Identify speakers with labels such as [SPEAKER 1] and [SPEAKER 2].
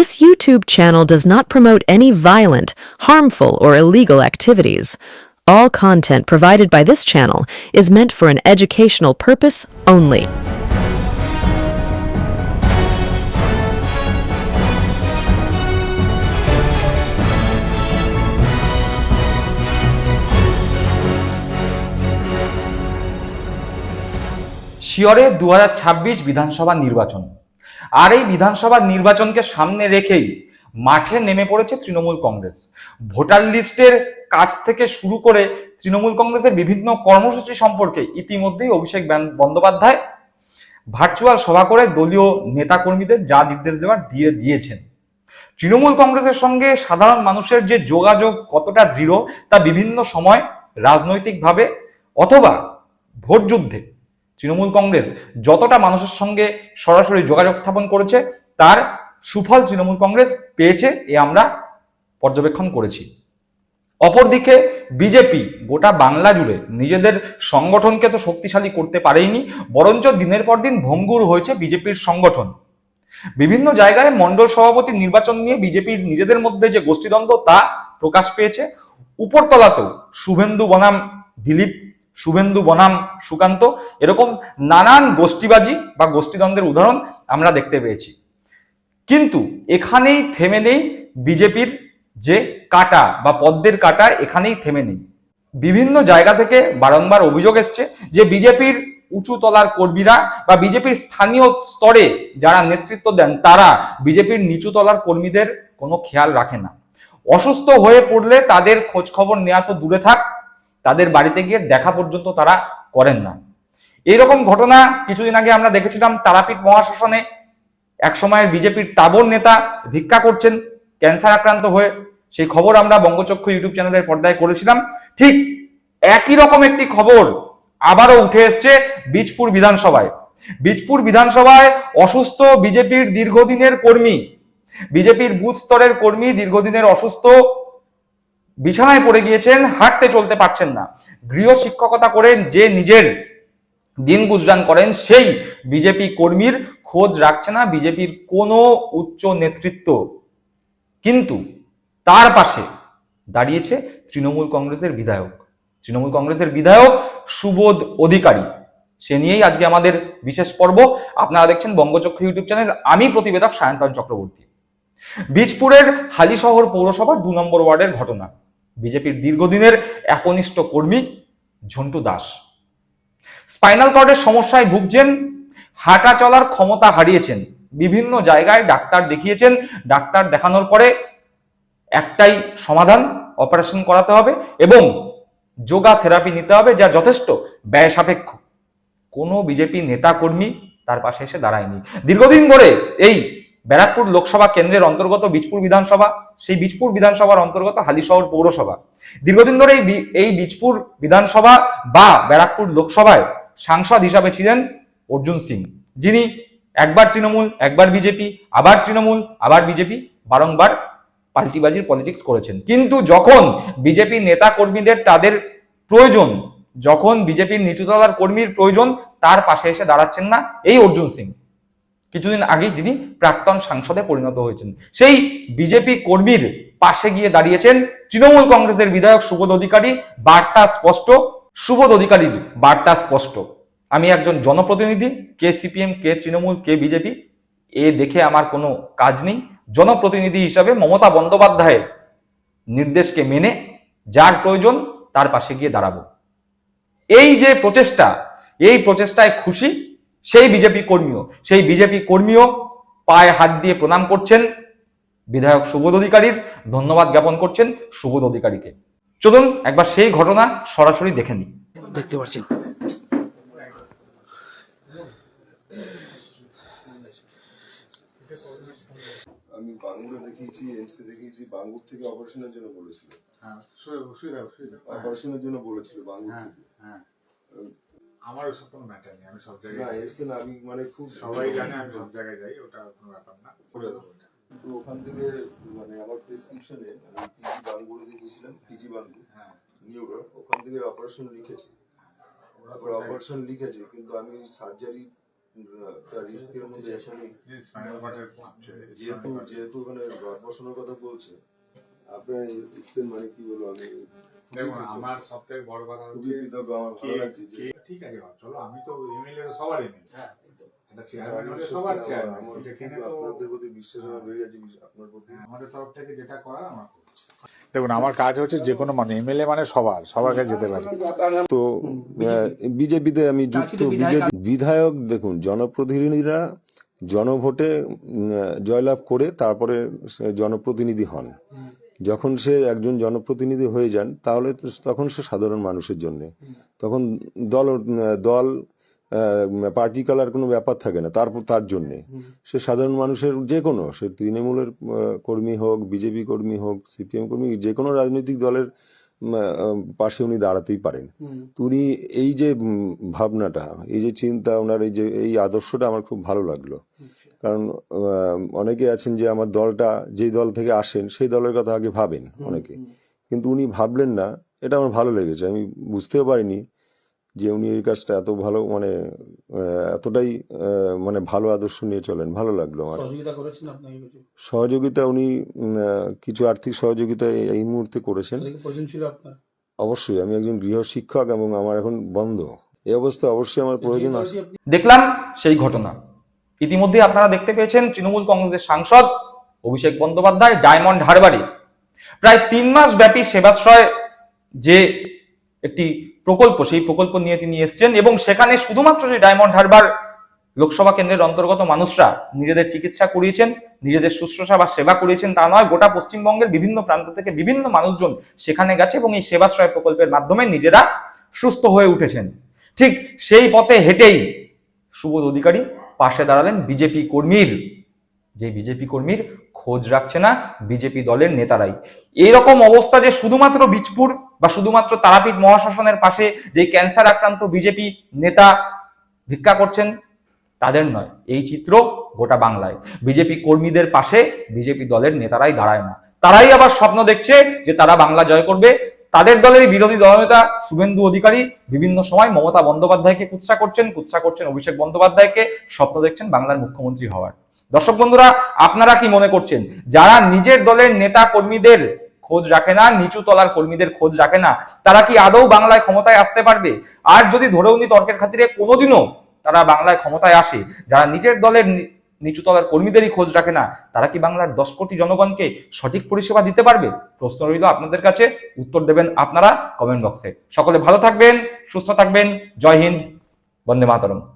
[SPEAKER 1] This YouTube channel does not promote any violent, harmful, or illegal activities. All content provided by this channel is meant for an educational purpose only.
[SPEAKER 2] শিয়রে দু বিধানসভা নির্বাচন আর এই বিধানসভা নির্বাচনকে সামনে রেখেই মাঠে নেমে পড়েছে তৃণমূল কংগ্রেস। ভোটার লিস্টের কাজ থেকে শুরু করে তৃণমূল কংগ্রেসের বিভিন্ন কর্মসূচি সম্পর্কে ইতিমধ্যেই অভিষেক বন্দ্যোপাধ্যায় ভার্চুয়াল সভা করে দলীয় নেতাকর্মীদের যা নির্দেশ দেওয়ার দিয়ে দিয়েছেন। তৃণমূল কংগ্রেসের সঙ্গে সাধারণ মানুষের যে যোগাযোগ কতটা দৃঢ় তা বিভিন্ন সময় রাজনৈতিকভাবে অথবা ভোট যুদ্ধে তৃণমূল কংগ্রেস যতটা মানুষের সঙ্গে সরাসরি যোগাযোগ স্থাপন করেছে, তার সুফল তৃণমূল কংগ্রেস পেয়েছে, এ আমরা পর্যবেক্ষণ করেছি। অপরদিকে বিজেপি গোটা বাংলা জুড়ে নিজেদের সংগঠনকে তো শক্তিশালী করতে পারেইনি, বরঞ্চ দিনের পর দিন ভঙ্গুর হয়েছে বিজেপির সংগঠন। বিভিন্ন জায়গায় মন্ডল সভাপতি নির্বাচন নিয়ে বিজেপির নিজেদের মধ্যে যে গোষ্ঠীদ্বন্দ্ব, তা প্রকাশ পেয়েছে। উপরতলাতেও শুভেন্দু বনাম, দিলীপ শুভেন্দু বনাম সুকান্ত, এরকম নানান গোষ্ঠীবাজি বা গোষ্ঠীদ্বন্দ্বের উদাহরণ আমরা দেখতে পেয়েছি। কিন্তু এখানেই থেমে নেই বিজেপির যে কাটা বা পদ্মের কাটা এখানেই থেমে নেই। বিভিন্ন জায়গা থেকে বারংবার অভিযোগ এসছে যে বিজেপির উঁচু তলার কর্মীরা বা বিজেপির স্থানীয় স্তরে যারা নেতৃত্ব দেন, তারা বিজেপির নিচু তলার কর্মীদের কোনো খেয়াল রাখে না। অসুস্থ হয়ে পড়লে তাদের খোঁজ খবর নেওয়া তো দূরে থাক তাদের বাড়িতে গিয়ে দেখা পর্যন্ত তারা করেন না। এইরকম ঘটনা কিছুদিন আগে আমরা দেখেছিলাম, তারাপীঠ মহাশাসনে এক সময়ের বিজেপির তাবর নেতা ভিক্ষা করছেন, ক্যান্সার আক্রান্ত হয়ে। সেই খবর আমরা বঙ্গচক্ষু ইউটিউব চ্যানেলের পর্দায় করেছিলাম। ঠিক একই রকম একটি খবর আবারও উঠে এসছে বীজপুর বিধানসভায়। বীজপুর বিধানসভায় অসুস্থ বিজেপির দীর্ঘদিনের কর্মী, বিজেপির বুথ স্তরের কর্মী দীর্ঘদিনের অসুস্থ বিছানায় পড়ে গিয়েছেন, হাঁটতে চলতে পারছেন না। গৃহ শিক্ষকতা করে যে নিজের দিন গুজরান করেন, সেই বিজেপি কর্মীর খোঁজ রাখছে না। বিজেপির কোনো উচ্চ নেতৃত্ব কিন্তু তার পাশে দাঁড়িয়েছে তৃণমূল কংগ্রেসের বিধায়ক। তৃণমূল কংগ্রেসের বিধায়ক সুবোধ অধিকারী। সে নিয়েই আজকে আমাদের বিশেষ পর্ব। আপনারা দেখছেন বঙ্গচক্ষু ইউটিউব চ্যানেল। আমি প্রতিবেদক সায়ন্তন চক্রবর্তী। বীজপুরের হালিশহর পৌরসভার দু নম্বর ওয়ার্ডের ঘটনা। বিজেপির দীর্ঘদিনের একনিষ্ঠ কর্মী ঝন্টু দাস। স্পাইনাল কর্ডের সমস্যায় ভুগছেন, হাঁটা চলার ক্ষমতা হারিয়েছেন। বিভিন্ন জায়গায় ডাক্তার দেখিয়েছেন, ডাক্তার দেখানোর পরে একটাই সমাধান, অপারেশন করাতে হবে এবং যোগা থেরাপি নিতে হবে যা যথেষ্ট ব্যয় সাপেক্ষ। কোনো বিজেপি নেতা কর্মী তার পাশে এসে দাঁড়ায়নি। দীর্ঘদিন ধরে এই ব্যারাকপুর লোকসভা কেন্দ্রের অন্তর্গত বীজপুর বিধানসভা, সেই বীজপুর বিধানসভার অন্তর্গত হালিশহর পৌরসভা। দীর্ঘদিন ধরে এই বীজপুর বিধানসভা বা ব্যারাকপুর লোকসভায় সাংসদ হিসাবে ছিলেন অর্জুন সিং। যিনি একবার তৃণমূল, একবার বিজেপি, আবার তৃণমূল, আবার বিজেপি বারংবার পাল্টিবাজির পলিটিক্স করেছেন। কিন্তু যখন বিজেপি নেতা কর্মীদের তাদের প্রয়োজন, যখন বিজেপির নিচুতলার কর্মীর প্রয়োজন, তার পাশে এসে দাঁড়াচ্ছেন না এই অর্জুন সিং। কিছুদিন আগেই যিনি প্রাক্তন সাংসদে পরিণত হয়েছেন। সেই বিজেপি কর্মীর পাশে গিয়ে দাঁড়িয়েছেন তৃণমূল কংগ্রেসের বিধায়ক সুবোধ অধিকারী, বার্তা স্পষ্ট। সুবোধ অধিকারীর বার্তা স্পষ্ট। আমি একজন জনপ্রতিনিধি, কে সিপিএম, কে তৃণমূল, কে বিজেপি, এ দেখে আমার কোনো কাজ নেই। জনপ্রতিনিধি হিসাবে মমতা বন্দ্যোপাধ্যায়ের নির্দেশকে মেনে যার প্রয়োজন তার পাশে গিয়ে দাঁড়াবো। এই যে প্রচেষ্টা, এই প্রচেষ্টায় খুশি সেই বিজেপি কর্মীও সেই বিজেপি কর্মীও পায়ে হাত দিয়ে প্রণাম করছেন বিধায়ক সুবোধ অধিকারীর। ধন্যবাদ জ্ঞাপন করছেন সুবোধ অধিকারীকে। চলুন একবার সেই ঘটনা সরাসরি দেখে নিই।
[SPEAKER 3] দেখতে পাচ্ছেন
[SPEAKER 4] আমি বাঙ্গুরে দেখিয়েছি এমসি দেখিয়েছি বাঙ্গুর থেকে অপারেশনের জন্য বলেছিল।
[SPEAKER 5] হ্যাঁ
[SPEAKER 4] অপারেশনের জন্য বলেছিল বাঙ্গুর
[SPEAKER 5] হ্যাঁ
[SPEAKER 4] থেকে।
[SPEAKER 5] হ্যাঁ। আমার ওসব কোনো ম্যাটার নেই আমি সব জায়গায়।
[SPEAKER 4] এসছেন আমি মানে খুব
[SPEAKER 5] সবাই জানে আমি সব জায়গায় যাই ওটা কোনো ব্যাপার না। করে দেবো।
[SPEAKER 4] তো ওখান থেকে মানে আমার প্রেসক্রিপশনে আমি পিজি বাঙ্গুরে দেখিয়েছিলাম পিজি বাঙ্গুর
[SPEAKER 5] হ্যাঁ।
[SPEAKER 4] নিউরো ওখান থেকে অপারেশন লিখেছে।
[SPEAKER 5] ওরা
[SPEAKER 4] অপারেশন লিখেছে কিন্তু আমি সার্জারি রিস্কের মধ্যে
[SPEAKER 5] ভাবছে,
[SPEAKER 4] যেহেতু যেহেতু ওখানে রড কথা বলছে আপনার মানে কি বলব আমি
[SPEAKER 5] আমার সব থেকে বড় কথা ঠিক আছে চলো আমি তো এমএলএ সবার এমএলএ
[SPEAKER 3] হ্যাঁ
[SPEAKER 5] দেখুন আমার কাজ হচ্ছে যে কোনো মানে এমএলএ মানে সবার সবার কাছে যেতে পারি।
[SPEAKER 6] তো বিজেপিতে আমি যুক্ত বিজেপি বিধায়ক দেখুন জনপ্রতিনিধিরা জনভোটে জয়লাভ করে তারপরে জনপ্রতিনিধি হন। যখন সে একজন জনপ্রতিনিধি হয়ে যান, তাহলে তখন সে সাধারণ মানুষের জন্য। তখন দল দল পার্টি কালার কোনো ব্যাপার থাকে না, তারপর তার জন্যে। সে সাধারণ মানুষের যে কোনো, সে তৃণমূলের কর্মী হোক, বিজেপি কর্মী হোক, সিপিএম কর্মী, যে কোনো রাজনৈতিক দলের পাশে উনি দাঁড়াতেই পারেন। উনি এই যে ভাবনাটা, এই যে চিন্তা, ওনার এই যে, এই আদর্শটা আমার খুব ভালো লাগল। কারণ অনেকে আছেন যে আমার দলটা যেই দল থেকে আসেন সেই দলের কথা আগে ভাবেন অনেকে। কিন্তু উনি ভাবলেন না এটা আমার ভালো লেগেছে। আমি বুঝতেও পারিনি যে উনি এই কাজটা এত ভালো মানে এতটাই মানে ভালো আদর্শ নিয়ে চলেন। ভালো লাগল আমার।
[SPEAKER 3] সহযোগিতা করেছেন আপনাকে কিছু
[SPEAKER 6] সহযোগিতা উনি কিছু আর্থিক সহযোগিতা এই- এই মুহূর্তে করেছেন। অবশ্যই আমি একজন গৃহ শিক্ষক এবং আমার এখন বন্ধ। এই অবস্থা অবশ্যই আমার প্রয়োজন আছে।
[SPEAKER 2] দেখলাম সেই ঘটনা। ইতিমধ্যে আপনারা দেখতে পেয়েছেন তৃণমূল কংগ্রেসের সাংসদ অভিষেক বন্দ্যোপাধ্যায়, ডায়মন্ড হারবারে। প্রায় তিন মাস ব্যাপী সেবাশ্রয় যে একটি প্রকল্প, সেই প্রকল্প নিয়ে তিনি এসছেন এবং সেখানে শুধুমাত্র যে ডায়মন্ড হারবার লোকসভা কেন্দ্রের অন্তর্গত মানুষরা নিজেদের চিকিৎসা করিয়েছেন, নিজেদের শুশ্রূষা বা সেবা করিয়েছেন তা নয়, গোটা পশ্চিমবঙ্গের বিভিন্ন প্রান্ত থেকে বিভিন্ন মানুষজন সেখানে গেছে এবং এই সেবাশ্রয় প্রকল্পের মাধ্যমে নিজেরা সুস্থ হয়ে উঠেছেন। ঠিক সেই পথে হেঁটেই সুবোধ অধিকারী পাশে দাঁড়ালেন বিজেপি কর্মীর। যে বিজেপি কর্মীর খোঁজ রাখছে না বিজেপি দলের নেতারাই। এরকম অবস্থা যে শুধুমাত্র বীজপুর বা শুধুমাত্র তারাপীঠ মহাশাসনের পাশে যে ক্যান্সার আক্রান্ত বিজেপি নেতা ভিক্ষা করছেন, তাদের নয়। এই চিত্র গোটা বাংলায়। বিজেপি কর্মীদের পাশে বিজেপি দলের নেতারাই দাঁড়ায় না। তারাই আবার স্বপ্ন দেখছে যে তারা বাংলা জয় করবে তাদের দলের বিরোধী দলনেতা শুভেন্দু অধিকারী বিভিন্ন সময় মমতা বন্দ্যোপাধ্যায়কে কুৎসা করছেন কুৎসা করছেন অভিষেক বন্দ্যোপাধ্যায়কে। স্বপ্ন দেখছেন বাংলার মুখ্যমন্ত্রী হওয়ার। দর্শক বন্ধুরা, আপনারা কি মনে করছেন? যারা নিজের দলের নেতা কর্মীদের খোঁজ রাখে না, নিচু তলার কর্মীদের খোঁজ রাখে না, তারা কি আদৌ বাংলায় ক্ষমতায় আসতে পারবে? আর যদি ধরেও নি তর্কের খাতিরে কোনোদিনও তারা বাংলায় ক্ষমতায় আসে। যারা নিজের দলের নি- নিচু তলার কর্মীদেরই খোঁজ রাখে না। তারা কি বাংলার দশ কোটি জনগণকে সঠিক পরিষেবা দিতে পারবে? প্রশ্ন রইল আপনাদের কাছে। উত্তর দেবেন আপনারা কমেন্ট বক্সে। সকলে ভালো থাকবেন, সুস্থ থাকবেন। জয় হিন্দ, বন্দে মাতরম।